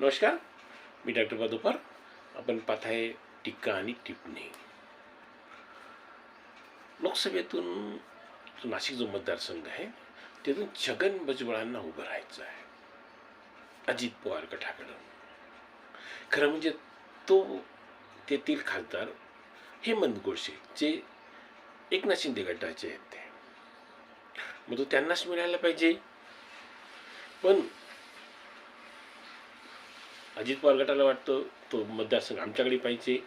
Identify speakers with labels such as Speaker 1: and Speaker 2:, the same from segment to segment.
Speaker 1: नमस्कार मी डॉक्टर पदोपर आपण पाहत आहे टीका आणि टिप्पणी. लोकसभेतून जो नाशिक जो मतदारसंघ आहे त्यातून छगन भुजबळांना उभं राहायचं आहे. अजित पवार गटाकडं. खरं म्हणजे तो तेथील खासदार हेमंत गोडसे जे एकनाथ शिंदे गटाचे आहेत ते. मग तो त्यांनाच मिळायला पाहिजे. पण अजित पवार गटाला वाटतं तो मतदारसंघ आमच्याकडे पाहिजे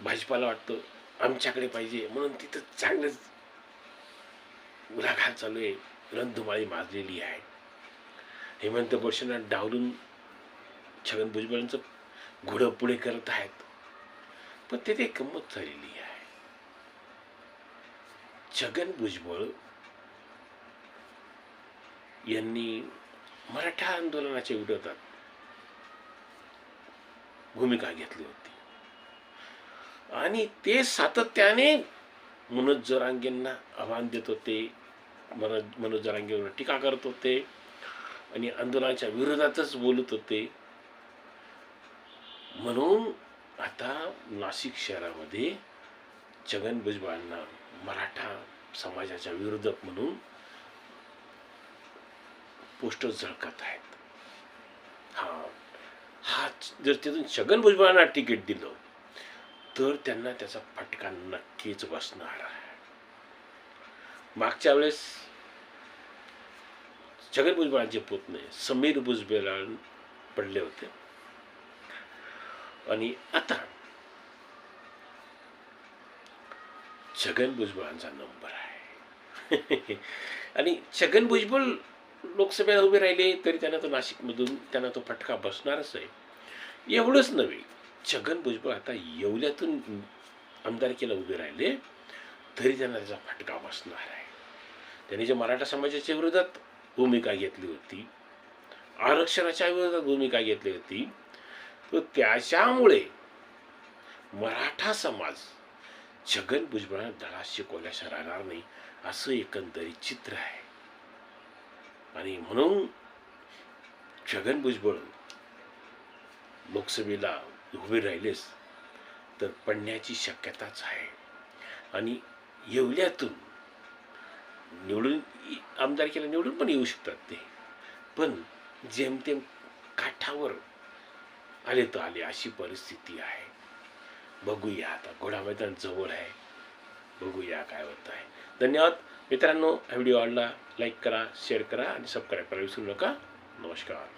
Speaker 1: भाजपाला वाटतं आमच्याकडे पाहिजे म्हणून तिथं चांगलंच उलाघाल चालू आहे रणधुमाळी माजलेली आहे. हेमंत गोडसेंना डावलून छगन भुजबळांचं घोडं पुढे करत आहेत. पण तिथे गंमत झालेली आहे. छगन भुजबळ यांनी मराठा आंदोलनाच्या विरोधात भूमिका घेतली होती. आणि ते सातत्याने मनोज जरांगेंना आव्हान देत होते. मनोज मनोज जरांगेवर टीका करत होते. आणि आंदोलनाच्या विरोधातच बोलत होते. म्हणून आता नाशिक शहरामध्ये छगन भुजबळांना मराठा समाजाच्या विरोधक म्हणून पोस्टर झळकत आहेत. जर तिथून छगन भुजबळांना तिकीट दिलं तर त्यांना त्याचा फटका नक्कीच बसणार आहे. मागच्या वेळेस छगन भुजबळांचे पुतणे समीर भुजबळ पडले होते. आणि आता छगन भुजबळांचा नंबर आहे. आणि छगन भुजबळ लोकसभेला उभे राहिले तरी त्यांना तो नाशिकमधून त्यांना तो फटका बसणारच आहे. एवढंच नव्हे. छगन भुजबळ आता येवल्यातून आमदारकीला उभे राहिले तरी त्यांना त्याचा फटका बसणार आहे. त्यांनी जे मराठा समाजाच्या विरोधात भूमिका घेतली होती आरक्षणाच्या विरोधात भूमिका घेतली होती तर त्याच्यामुळे मराठा समाज छगन भुजबळांना धडा शिकवल्याशा राहणार नाही असं एकंदरीत चित्र आहे. आणि म्हणून छगन भुजबळ लोकसभेला उभे राहिलेच तर पडण्याची शक्यताच आहे. आणि येवल्यातून निवडून आमदारकीला निवडून पण येऊ शकतात ते. पण जेमतेम काठावर आले तर आले अशी परिस्थिती आहे. बघूया आता घोडा मैदान जवळ आहे. बघूया काय होत आहे. धन्यवाद. मित्रांनो हा व्हिडिओ आवडला लाईक करा शेअर करा आणि सबस्क्राईब करायला विसरू नका. नमस्कार.